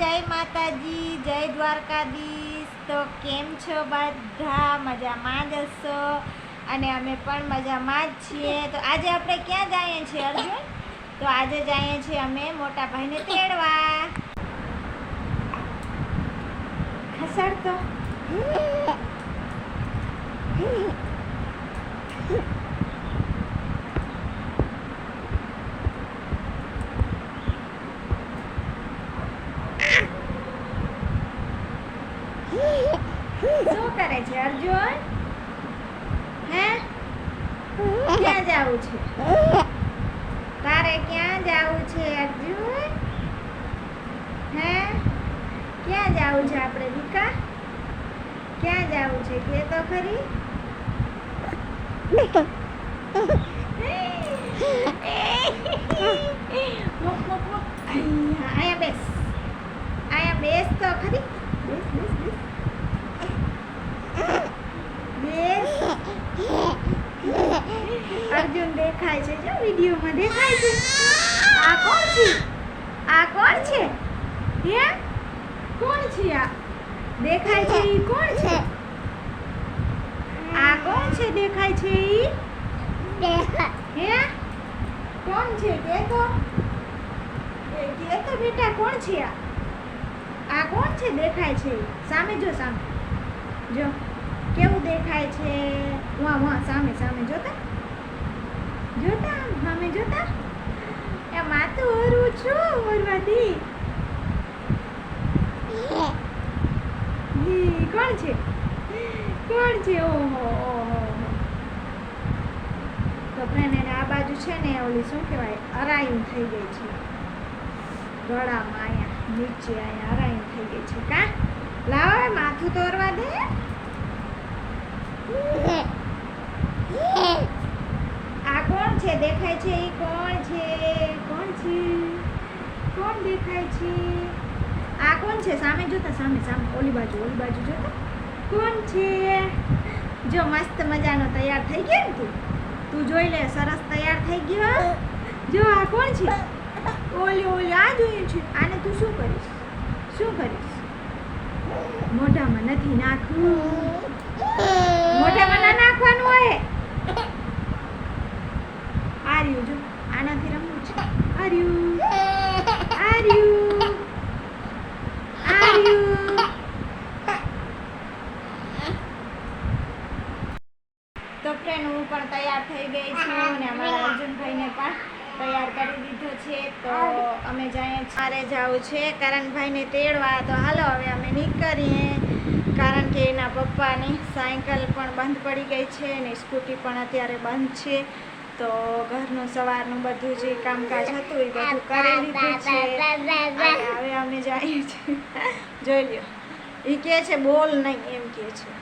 જય માતાજી, જય દ્વારકાધીશ. તો કેમ છો બધા? મજામાં જ હશો? અને અમે પણ મજામાં જ છીએ. તો આજે આપણે ક્યાં જઈએ છીએ, અર્જુન? તો આજે જઈએ છીએ અમે મોટા ભાઈને તેડવા. ખસડ તો શું કરે છે, અર્જુન? હે? ક્યાં જવું છે? તારે ક્યાં જવું છે, અર્જુન? હે? ક્યાં જવું છે આપણે, વિકા? ક્યાં જવું છે, કે તો ખરી મુક મુક મુક અહીંયા અહીંયા બેસ અહીંયા બેસ તો ખરી બેસ બેસ બેસ બેસ અર્જુન દેખાય છે. જો વિડીયોમાં દેખાય છે. આ કોણ છે? આ કોણ છે? હે? કોણ છે આ? દેખાય છે ઈ કોણ છે? આ કોણ છે દેખાય છે ઈ? હે? કોણ છે? કે તો કે તો બેટા, કોણ છે આ? આ કોણ છે? દેખાય છે સામે જો સામે. જો. કેવું દેખાય છે? વાહ વાહ, સામે સામે. જોતા જોતા? આમ જોતા? એ માથું ઓરું છું, ઓરવાથી. કોણ છે? કોણ છે? ઓહો ઓહો ફ્રેન્ડ એને આ બાજુ છે ને, ઓલી શું કહેવાય અરાયું થઈ ગઈ છે. ગળામાં અહીંયા, નીચે અહીંયા અરાયું થઈ ગઈ છે. કા? લાવ માથું તોરવા દે. આ કોણ છે? દેખાય છે? એ કોણ છે? કોણ છે? કોણ દેખાય છે? આ કોણ છે? સામે જોતા સામે સામે. ઓલી બાજુ ઓલી બાજુ જોતા કોણ છે? જો મસ્ત મજાનો તૈયાર થઈ ગયો ને તું? તું જોઈ લે, સરસ તૈયાર થઈ ગયો જો આ કોણ છે? ઓલી ઓલી, આ જોયું છે. આને તું શું કરીશ? શું કરીશ? મોઢામાં નથી નાખવું. મોઢામાં ના નાખવાનું હોય? આર્યું જો, આનાથી રમવું છે. આર્યું આર્યું આર્યું તો ફ્રેન્ડ, હું પણ તૈયાર થઈ ગઈ છું અને અમારા અર્જુનભાઈને પણ તૈયાર કરી દીધો છે. તો અમે છીએ. મારે જવું છે કરણભાઈને તેડવા. તો હાલો, હવે અમે નીકળીએ. કારણ કે એના પપ્પાની સાયકલ પણ બંધ પડી ગઈ છે અને સ્કૂટી પણ અત્યારે બંધ છે. તો ઘરનું સવારનું બધું જે કામકાજ હતું એ બધું કરી લીધું છે. હવે અમે જઈએ છીએ. જોઈ લ્યો. એ કહે છે બોલ નહીં એમ કહે છે.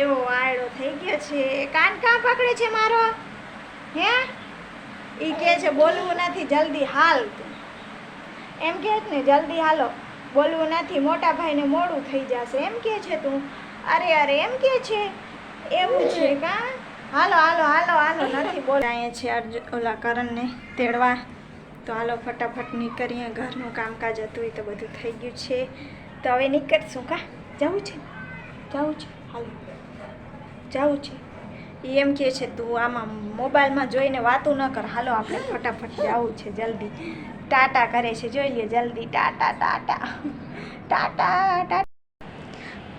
એવો વાયડો થઈ ગયો છે. કાન કાં પકડે છે મારો? હે? એ કહે છે બોલવું નથી જલ્દી હાલ તું. એમ કહે છે ને જલ્દી હાલો. બોલવું નથી મોટા ભાઈને મોડું થઈ જશે. એમ કહે છે તું? અરે અરે એમ કહે છે? એવું છે કા? હાલો હાલો હાલો હાલો, નથી બોલ. અહીંયા છે અર્જુન ઓલા કરણને તેડવા. તો હાલો, ફટાફટ નીકળીએ. ઘરનું કામકાજ હતું એ તો બધું થઈ ગયું છે. તો હવે નીકળશું કા? જવું છે? જવું છે? હાલો. જવું છે. એ એમ કહે છે, તું આમાં મોબાઈલમાં જોઈને વાતું ન કર. હાલો, આપણે ફટાફટ જવું છે જલ્દી. ટાટા કરે છે, જોઈ લે, જલ્દી. ટાટા ટાટા. ટાટા ટાટા.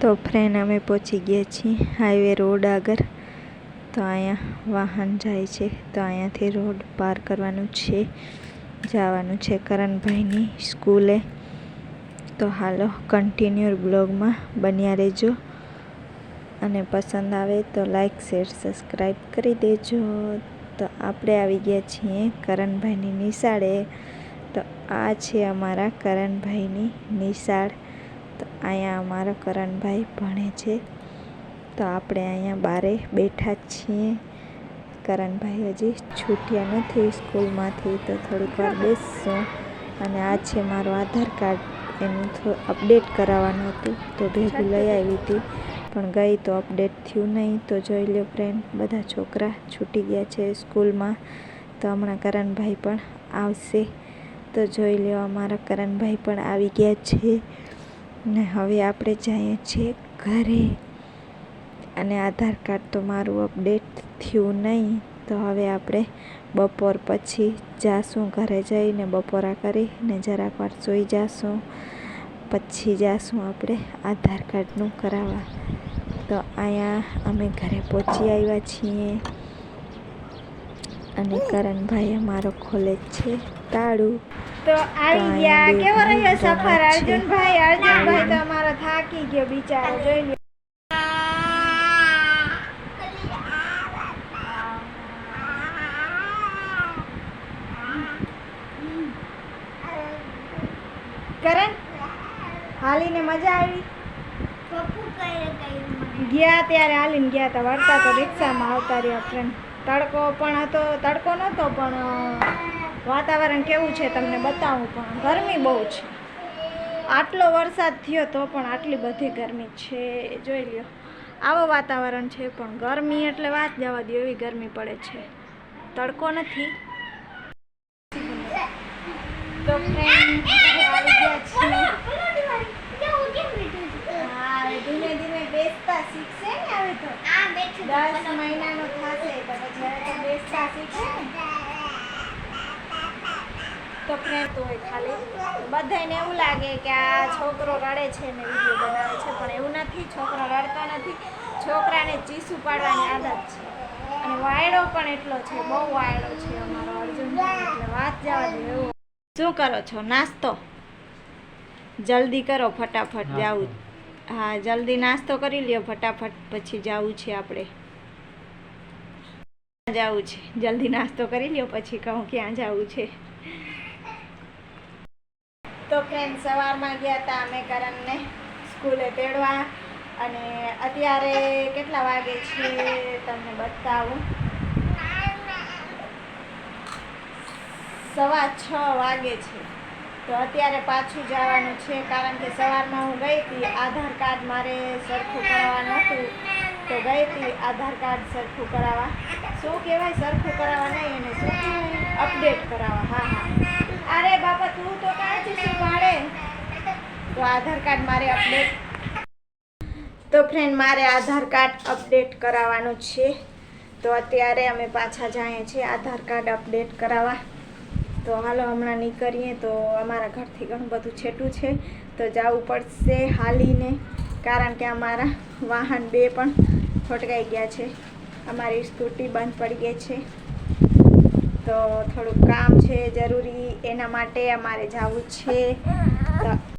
તો ફ્રેન્ડ અમે પહોંચી ગયા છીએ હાઈવે રોડ આગળ. તો અહીંયા વાહન જાય છે. તો અહીંયાથી રોડ પાર કરવાનું છે. જવાનું છે કરણભાઈની સ્કૂલે. તો હાલો કન્ટિન્યુ બ્લોગમાં બન્યા રહેજો. અને પસંદ આવે તો લાઈક, શેર, સબસ્ક્રાઈબ કરી દેજો. તો આપણે આવી ગયા છીએ કરણભાઈની નિશાળે. તો આ છે અમારા કરણભાઈની નિશાળ. તો અહીંયા અમારો કરણભાઈ ભણે છે. તો આપણે અહીંયા બારે બેઠા છીએ. કરણભાઈ હજી છૂટ્યા નથી સ્કૂલમાંથી તો થોડીક વાર બેસશું. અને આ છે મારું આધાર કાર્ડ. એનું અપડેટ કરાવવાનું હતું. તો ભેગું લઈ આવી હતી. પણ ગઈ તો અપડેટ થયું નહીં. તો જોઈ લો ફ્રેન્ડ બધા છોકરા છૂટી ગયા છે સ્કૂલમાં. તો હમણાં કરણભાઈ પણ આવશે. તો જોઈ લો અમારા કરણભાઈ પણ આવી ગયા છે. ને હવે આપણે જઈએ છીએ ઘરે. અને આધાર કાર્ડ તો મારું અપડેટ થયું નહીં. તો હવે આપણે બપોર પછી જાશું ઘરે જઈને બપોરા કરીને જરાક વાર સૂઈ જાશું. પછી જાશું આપણે આધાર કાર્ડનું કરાવવા. તો અહીંયા અમે ઘરે પહોંચી આવ્યા છીએ. અને કરણભાઈ અમારો ખોલે છે તાળું. તો આવી ગયા. કેવો રહ્યો ભાઈ સફર અર્જુનભાઈ? અર્જુનભાઈ તો અમારો થાકી ગયો બિચારો જોઈ હાલીને મજા આવી. ગયા ત્યારે હાલીને ગયા હતા વળતા તો રિક્ષામાં આવતા રહ્યા ફ્રેન્ડ તડકો પણ હતો, તડકો નહોતો, પણ વાતાવરણ કેવું છે તમને બતાવું, પણ ગરમી બહુ છે. આટલો વરસાદ થયો તો પણ આટલી બધી ગરમી છે, જોઈ લ્યો. આવો વાતાવરણ છે, પણ ગરમી એટલે વાત જવા દો, એવી ગરમી પડે છે. તડકો નથી. તો ફ્રેન્ડ આવી ગયા છીએ હા હવે ધીમે ધીમે બેસતા શીખશે ને હવે તો દસ મહિનાનો થશે તો પછી બેસતા શીખશે ને. તો ફ્રેન્ડ હોય ખાલી. બધાને એવું લાગે કે આ છોકરો રડે છે ને વીડિયો બનાવે છે પણ એવું નથી. છોકરો રડતો નથી. છોકરાને ચીસું પાડવાની આદત છે. અને વાયડો પણ એટલો છે બહુ વાયડો છે અમારો અર્જુન એટલે વાત જવા દે એવું. શું કરો છો? નાસ્તો? જલ્દી કરો ફટાફટ જાવું હા, જલ્દી નાસ્તો કરી લ્યો ફટાફટ, પછી જવું છે આપણે. જવું છે? જલ્દી નાસ્તો કરી લ્યો, પછી કહું ક્યાં જવું છે. તો ફ્રેન્ડ સવારમાં ગયા હતા અમે કરણને સ્કૂલે તેડવા અને અત્યારે કેટલા વાગે છે તમને બતાવું? સવા છ વાગે છે. તો અત્યારે પાછું જવાનું છે, કારણ કે સવારમાં હું ગઈ હતી, આધાર કાર્ડ મારે સરખું કરાવવાનું હતું. તો ગઈ હતી આધાર કાર્ડ સરખું કરાવવા. શું કહેવાય સરખું કરાવવા નહીં, એને શું અપડેટ કરાવવા? હા હા. અરે બાપા, તું તો કાંઈ છે શું પાડે તો આધાર કાર્ડ મારે અપડેટ. તો ફ્રેન્ડ મારે આધાર કાર્ડ અપડેટ કરાવવાનું છે. તો અત્યારે અમે પાછા જઈએ છીએ આધાર કાર્ડ અપડેટ કરાવવા. તો હાલો હમણાં નીકળીએ તો અમારા ઘરથી ઘણું બધું છેટું છે. તો જવું પડશે હાલીને, કારણ કે અમારા વાહન બે પણ ખોટકાઈ ગયા છે. અમારી સ્કૂટી બંધ પડી ગઈ છે. તો થોડુંક કામ છે જરૂરી, એના માટે અમારે જવું છે.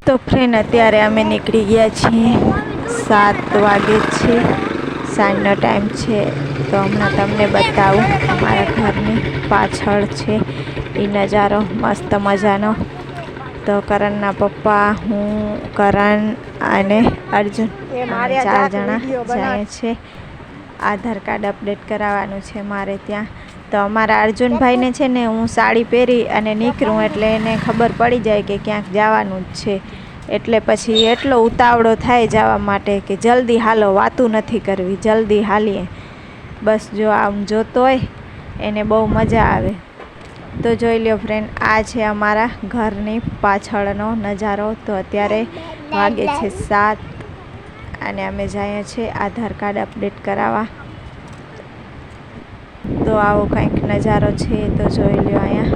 તો ફ્રેન્ડ અત્યારે અમે નીકળી ગયા છીએ સાત વાગે છે, સાંજનો ટાઈમ છે. તો હમણાં તમને બતાવું, અમારા ઘરની પાછળ છે. એ નજારો મસ્ત મજાનો. તો કરણના પપ્પા હું કરણ અને અર્જુન. મારે ચાર જણા જાય છે. આધાર કાર્ડ અપડેટ કરાવવાનું છે મારે ત્યાં. તો અમારા અર્જુનભાઈને છે ને હું સાડી પહેરી અને નીકળું એટલે એને ખબર પડી જાય કે ક્યાંક જવાનું જ છે. એટલે પછી એટલો ઉતાવળો થાય જવા માટે કે જલ્દી હાલો વાતું નથી કરવી જલ્દી હાલીએ. બસ જો આમ જોતો હોય એને બહુ મજા આવે. તો જોઈ લ્યો ફ્રેન્ડ આ છે અમારા ઘરની પાછળનો નજારો. તો અત્યારે વાગે છે સાત અને અમે જઈએ છીએ આધાર કાર્ડ અપડેટ કરાવવા. તો આવો કંઈક નજારો છે તો જોઈ લ્યો અહીંયા.